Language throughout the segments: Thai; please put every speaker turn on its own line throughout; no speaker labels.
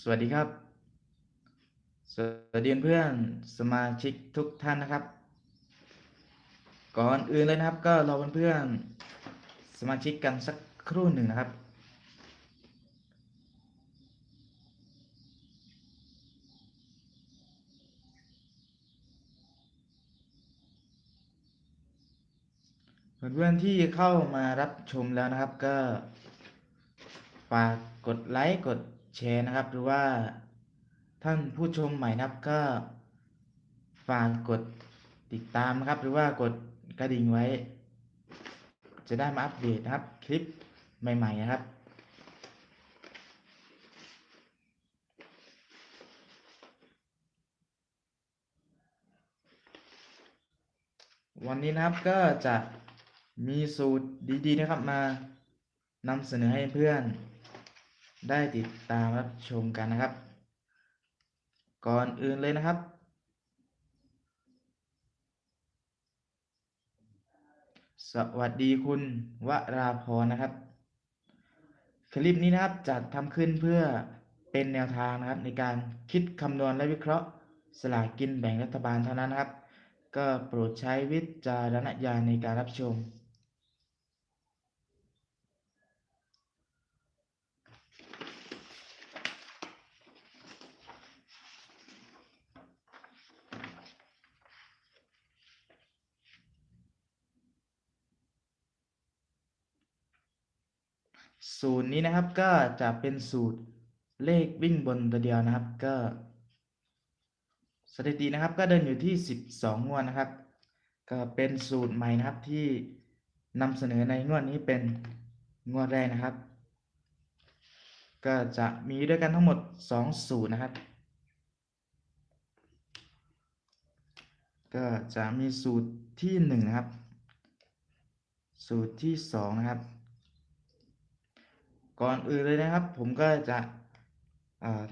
สวัสดีครับ สวัสดีเพื่อนสมาชิกทุกท่านนะครับ ก่อนอื่นเลยนะครับ ก็รอเพื่อนๆสมาชิกกันสักครู่หนึ่งนะครับเพื่อนๆที่เข้ามารับชมแล้วนะครับก็ฝากกดไลค์กด แชร์นะครับ หรือว่าท่านผู้ชมใหม่นะครับก็ฝากกดติดตามนะครับ หรือว่ากดกระดิ่งไว้ จะได้มาอัปเดตนะครับ คลิปใหม่ ๆ นะครับวันนี้นะครับก็จะมีสูตรดีๆนะครับมานำเสนอให้เพื่อน ได้ติดตามรับชมกันนะครับ ก่อนอื่นเลยนะครับ สวัสดีคุณวราพรนะครับ คลิปนี้นะครับจัดทำขึ้นเพื่อเป็นแนวทางนะครับ ในการคิดคำนวณและวิเคราะห์สลากกินแบ่งรัฐบาลเท่านั้นนะครับ ก็โปรดใช้วิจารณญาณในการรับชม สูตรนี้นะครับก็จะเป็นสูตรเลขวิ่งบนตัวเดียวนะครับ ก็สถิตินะครับก็เดินอยู่ที่ 12 งวดนะครับ ก็เป็นสูตรใหม่นะครับที่นำเสนอในงวดนี้เป็นงวดแรกนะครับ ก็จะมีด้วยกันทั้งหมด 2 สูตรนะครับ ก็จะมีสูตรที่ 1 นะครับ สูตรที่ 2 นะครับ ก่อนอื่นเลยนะครับ ผมก็จะ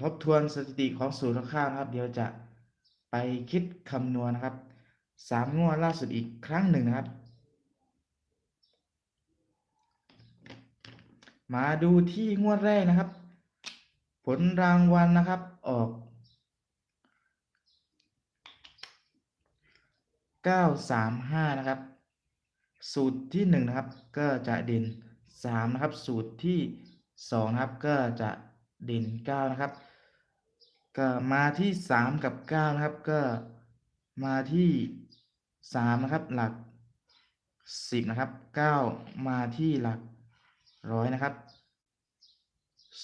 ทบทวนสถิติของสูตรคร่าวนะครับ เดี๋ยวจะไปคิดคำนวณนะครับสามงวดล่าสุดอีกครั้งหนึ่งนะครับ มาดูที่งวดแรกนะครับ ผลรางวัลนะครับออก 935 นะครับ สูตรที่ 1 นะครับ ก็จะเด่น 3 นะครับ สูตรที่ 2นะครับก็จะเด่น9นะครับ ก็มาที่3กับ9นะครับ ก็มาที่3นะครับ หลัก10นะครับ9มาที่หลักร้อยนะครับ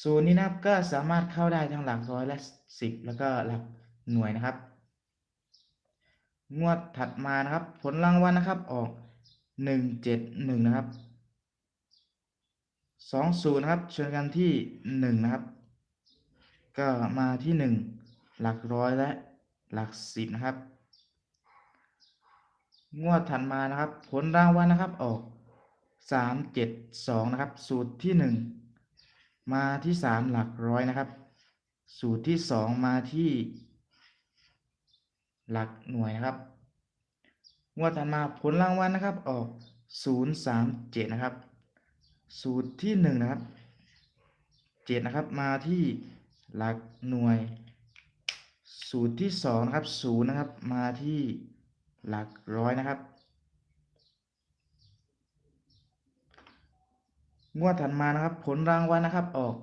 สูตรนี้นะครับก็สามารถเข้าได้ทั้งหลักร้อยและ10แล้วก็หลักหน่วยนะครับ งวดถัดมานะครับ ผลรางวัลนะครับออก171นะครับ 20นะครับ ชนกันที่1นะครับ ก็มาที่1หลักร้อยและหลัก10นะครับ งวดถัดมานะครับ ผลรางวัลนะครับออก372นะครับ สูตรที่1มาที่3หลักร้อยนะครับ สูตรที่2มาที่ หลักหน่วยนะครับงวดถัดมาผลรางวัลนะครับออก 037 นะครับ สูตรที่1นะครับ7นะครับมาที่หลักหน่วย สูตรที่2นะครับ0นย์นะครับมาที่หลักร้อยนะครับ งวดถัดมานะครับ ผลรางวัลนะครับออก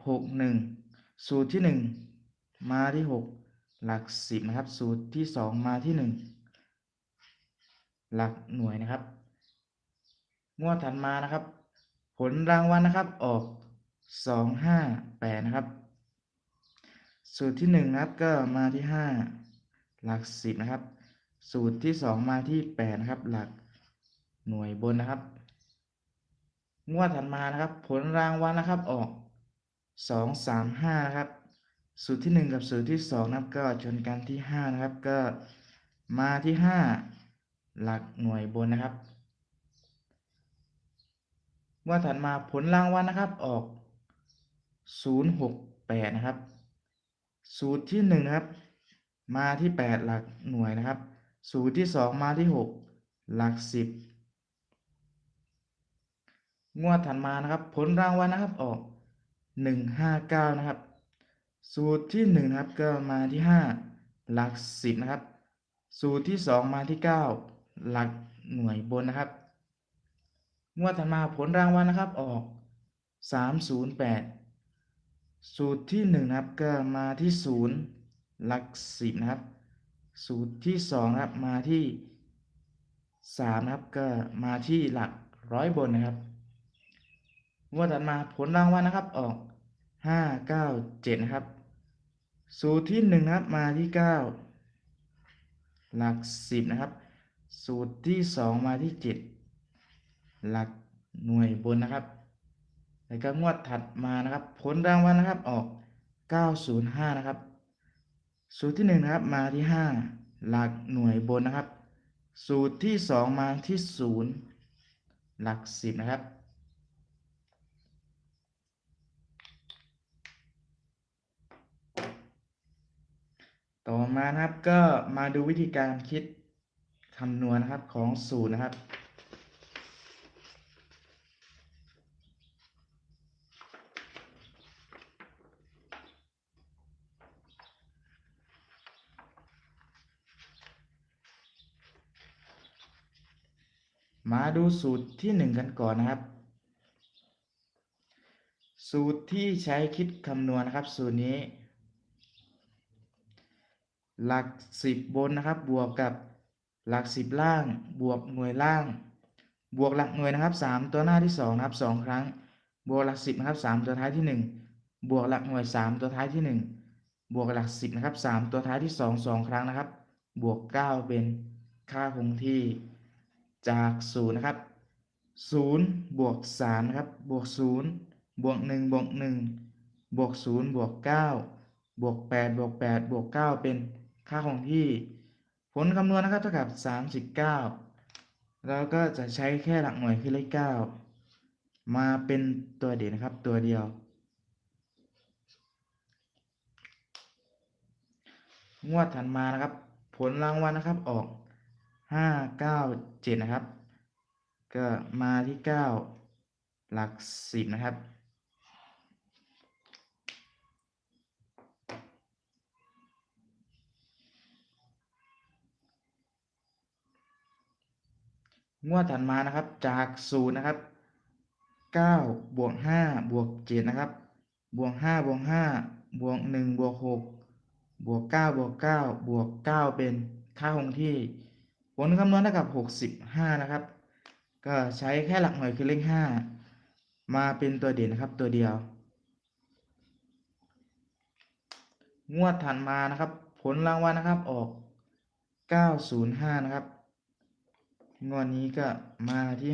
761สูตรที่1มาที่6หลัก10นะครับ สูตรที่2มาที่1หลักหน่วยนะครับ งวดถัดมานะครับ ผลรางวัลนะครับออก258นะครับ สูตรที่1นะครับก็มาที่5หลัก10นะครับ สูตรที่2มาที่8นะครับ หลักหน่วยบนนะครับ งวดถัดมานะครับ ผลรางวัลนะครับออก2 3 5นะครับ สูตรที่1กับสูตรที่2นะครับ ก็ชนกันที่5นะครับ ก็มาที่5หลักหน่วยบนนะครับ งวดถัดมาผลรางวัลนะครับออก 068 นะครับ สูตรที่1นะครับ มาที่ 8 หลักหน่วยนะครับ สูตรที่ 2 มาที่ 6 หลัก 10 งวดถัดมานะครับ ผลรางวัลนะครับออก 159 นะครับ สูตรที่หนึ่งนะครับก็มาที่ห้าหลักสิบนะครับ สูตรที่สองมาที่เก้าหลักหน่วยบนนะครับ งวดถัดมาผลรางวัลนะครับออกสามศูนย์แปดสูตรที่หนึ่งนะครับก็มาที่ศูนย์หลักสิบนะครับ สูตรที่สองนะครับมาที่สามนะครับก็มาที่หลักร้อยบนนะครับงวดถัดมาผลรางวัลนะครับออกห้าเก้าเจ็ดนะครับ สูตรที่หนึ่งนะครับมาที่เก้าหลักสิบนะครับ สูตรที่สองมาที่เจ็ด หลักหน่วยบนนะครับ แล้วก็งวดถัดมานะครับ ผลรางวัลนะครับออก 905 นะครับ สูตรที่หนึ่งนะครับมาที่ห้าหลักหน่วยบนนะครับ สูตรที่สองมาที่ศูนย์หลักสิบนะครับ ต่อมานะครับก็มาดูวิธีการคิดคำนวณนะครับของสูตรนะครับ มาดูสูตรที่หนึ่งกันก่อนนะครับ สูตรที่ใช้คิดคำนวณนะครับ สูตรนี้ หลักสิบบนนะครับ บวกกับหลักสิบล่าง บวกหน่วยล่าง บวกหลักหน่วยนะครับสามตัวหน้าที่สองนะครับสองครั้ง บวกหลักสิบนะครับสามตัวท้ายที่หนึ่งบวกหลักหน่วยสามตัวท้ายที่หนึ่งบวกหลักสิบนะครับสามตัวท้ายที่สองสองครั้งนะครับ บวกเก้าเป็นค่าคงที่ จากศูนย์นะครับศูนย์บวกสามนะครับบวกศูนย์บวกหนึ่งบวกหนึ่งบวกศูนย์บวกเก้าบวกแปดบวกแปดบวกเก้าเป็นค่าคงที่ ผลคำนวณนะครับเท่ากับสามสิบเก้าเราก็จะใช้แค่หลักหน่วยคือเลขเก้ามาเป็นตัวเด่นนะครับตัวเดียว งวดถัดมานะครับ ผลรางวัลนะครับออก ห้าเก้าเจ็ดนะครับ ก็มาที่เก้าหลักสิบนะครับ งวดถัดมานะครับจากศูนย์นะครับเก้าบวกห้าบวกเจ็ดนะครับ บวกห้าบวกห้าบวกหนึ่งบวกหกบวกเก้าบวกเก้าบวกเก้าเป็นค่าคงที่ ผลคำนวณเท่ากับหกสิบห้านะครับ ก็ใช้แค่หลักหน่วยคือเลขห้ามาเป็นตัวเด่นนะครับตัวเดียว งวดถัดมานะครับ ผลรางวัลนะครับออก 905 นะครับ งวดนี้ก็มาที่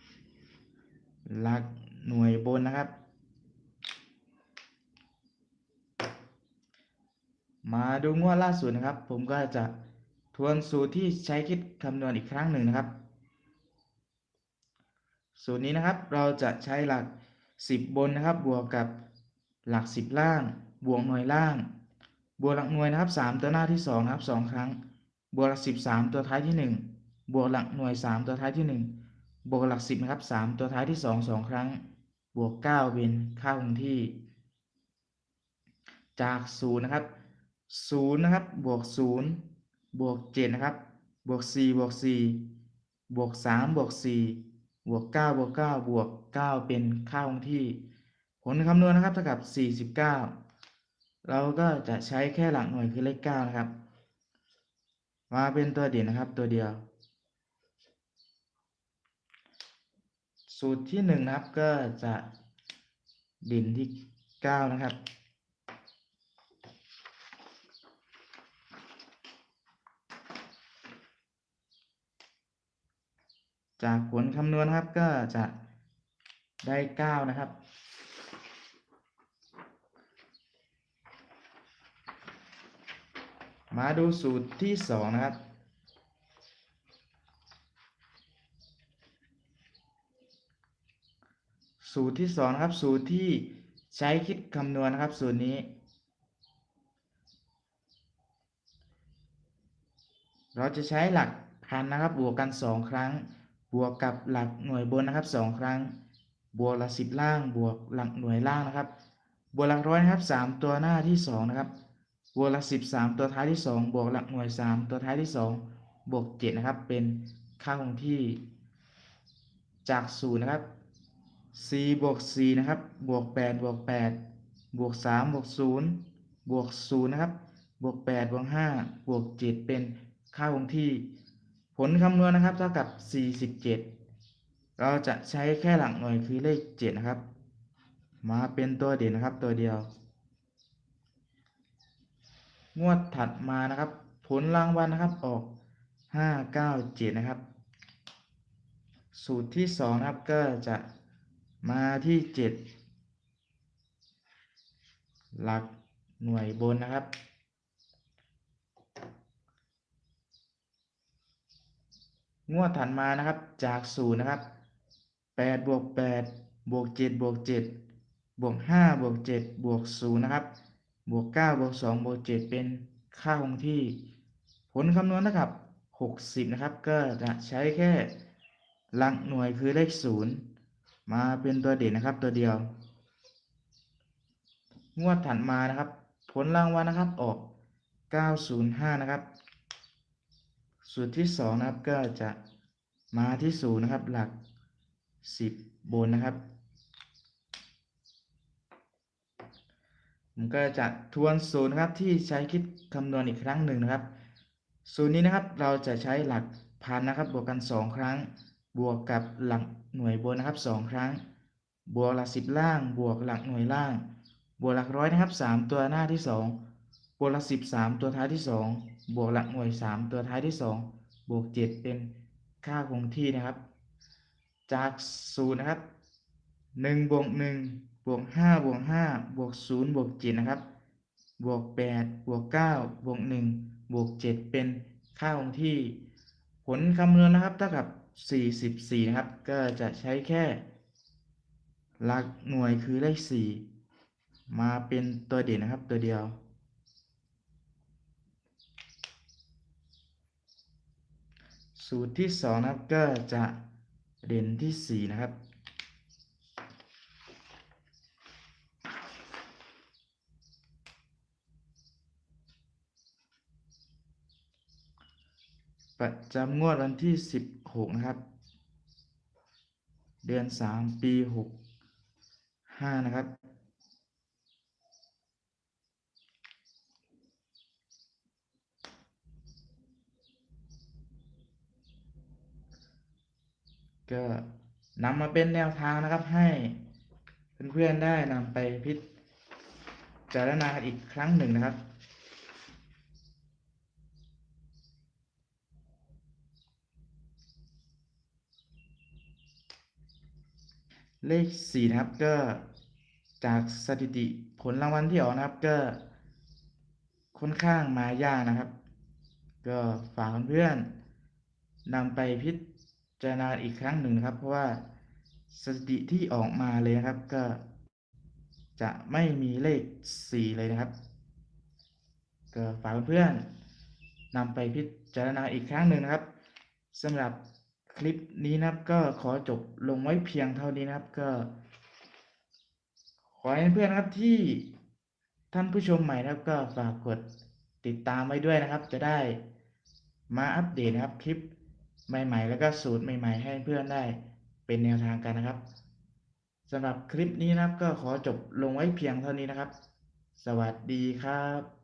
5 หลักหน่วยบนนะครับ มาดูงวดล่าสุดนะครับ ผมก็จะ ทวนสูตรที่ใช้คิดคำนวณอีกครั้งหนึ่งนะครับ สูตรนี้นะครับเราจะใช้หลัก 10 บนนะครับ บวกกับหลัก 10 ล่าง บวกหน่วยล่าง บวกหลักหน่วยนะครับ 3 ตัวหน้าที่2นะครับ 2 ครั้ง บวกหลัก 10 3 ตัวท้ายที่ 1 บวกหลักหน่วย 3 ตัวท้ายที่ 1 บวกหลัก 10 นะครับ 3 ตัวท้ายที่ 2 2 ครั้ง บวก 9 เป็นค่าคงที่ จาก 0 นะครับ 0 นะครับ บวก 0 บวก7นะครับ บวก4บวก4บวก3บวก4บวก9บวก9บวก9เป็นค่าคงที่ ผลคำนวณนะครับเท่ากับ49เราก็จะใช้แค่หลักหน่วยคือเลข9นะครับ มาเป็นตัวเด่นนะครับตัวเดียว สูตรที่1นะครับก็จะเด่นที่9นะครับ จากผลคำนวณครับก็จะได้9นะครับ มาดูสูตรที่2นะครับ สูตรที่2นะครับ สูตรที่ใช้คิดคำนวณนะครับ สูตรนี้ เราจะใช้หลักพันนะครับ บวกกัน2ครั้ง บวกกับหลักหน่วยบนนะครับ 2 ครั้ง บวกหลักสิบล่าง บวกหลักหน่วยล่างนะครับ บวกหลักร้อยนะครับสามตัวหน้าที่สองนะครับ บวกหลักสิบสามตัวท้ายที่สองบวกหลักหน่วยสามตัวท้ายที่สองบวกเจ็ดนะครับ เป็นค่าคงที่จากศูนย์นะครับสี่บวกสี่นะครับ บวกแปดบวกแปดบวกสามบวกศูนย์บวกศูนย์นะครับ บวกแปดบวกห้าบวกเจ็ดเป็นค่าคงที่ ผลคำนวณนะครับเท่ากับสี่สิบเราจะใช้แค่หลักหน่วยคือเลขเจ็ดนะครับ มาเป็นตัวเด่นนะครับตัวเดียว งวดถัดมานะครับ ผลรางวัลนะครับออกห้าเก้าเจ็ดนะครับ สูตรที่สองนะครับก็จะมาที่เจ็ดหลักหน่วยบนนะครับ งวดถัดมานะครับจากศูนย์นะครับแปดบวกแปดบวกเจ็ดบวกเจ็ดบวกห้าบวกเจ็ดบวกศูนย์นะครับ บวกเก้าบวกสองบวกเจ็ดเป็นค่าคงที่ ผลคำนวณนะครับหกสิบนะครับ ก็จะใช้แค่หลักหน่วยคือเลขศูนย์มาเป็นตัวเด่นนะครับตัวเดียว งวดถัดมานะครับ ผลรางวัลนะครับออก 905 นะครับ สูตรที่สองนะครับก็จะมาที่ศูนย์นะครับ หลัก10บนนะครับผมก็จะทวนศูนย์นะครับที่ใช้คิดคำนวณอีกครั้งหนึ่งนะครับศูนย์นี้นะครับเราจะใช้หลักพันนะครับ บวกกัน 2 ครั้ง บวกกับหลักหน่วยบนนะครับ 2 ครั้ง บวกหลักสิบล่าง บวกหลักหน่วยล่าง บวกหลักร้อยนะครับสามตัวหน้าที่สองบวกหลักสิบสามตัวท้ายที่สอง บวกหลักหน่วยสามตัวท้ายที่สองบวกเจ็ดเป็นค่าคงที่นะครับ จากศูนย์นะครับหนึ่งบวกหนึ่งบวกห้าบวกห้าบวกศูนย์บวกเจ็ดนะครับ บวกแปดบวกเก้าบวกหนึ่งบวกเจ็ดเป็นค่าคงที่ ผลคำนวณนะครับเท่ากับสี่สิบสี่นะครับ ก็จะใช้แค่ หลักหน่วยคือเลขสี่มาเป็นตัวเด่นนะครับตัวเดียว สูตรที่สองนะครับก็จะเด่นที่สี่นะครับประจำงวดวันที่สิบหกนะครับ เดือนสามปีหกห้านะครับ ก็นำมาเป็นแนวทางนะครับ ให้เพื่อนๆได้นำไปพิจารณาอีกครั้งหนึ่งนะครับเลขสี่นะครับก็จากสถิติผลรางวัลที่ออกนะครับก็ค่อนข้างมายากนะครับ ก็ฝากเพื่อนๆนำไปพิจารณาอีกครั้งหนึ่งนะครับ เพราะว่าสถิติที่ออกมาเลยนะครับ ก็จะไม่มีเลขสี่เลยนะครับ ก็ฝากเพื่อนๆนำไปพิจารณาอีกครั้งหนึ่งนะครับสำหรับคลิปนี้นะครับ ก็ขอจบลงไว้เพียงเท่านี้นะครับ ก็ ขอให้เพื่อนๆนะครับที่ท่านผู้ชมใหม่นะครับก็ฝากกดติดตามไว้ด้วยนะครับ จะได้มาอัปเดตนะครับคลิป ใหม่ๆ แล้วก็สูตรใหม่ ๆ ให้เพื่อนได้เป็นแนวทางกันนะครับสำหรับคลิปนี้นะครับก็ขอจบลงไว้เพียงเท่านี้นะครับ สวัสดีครับ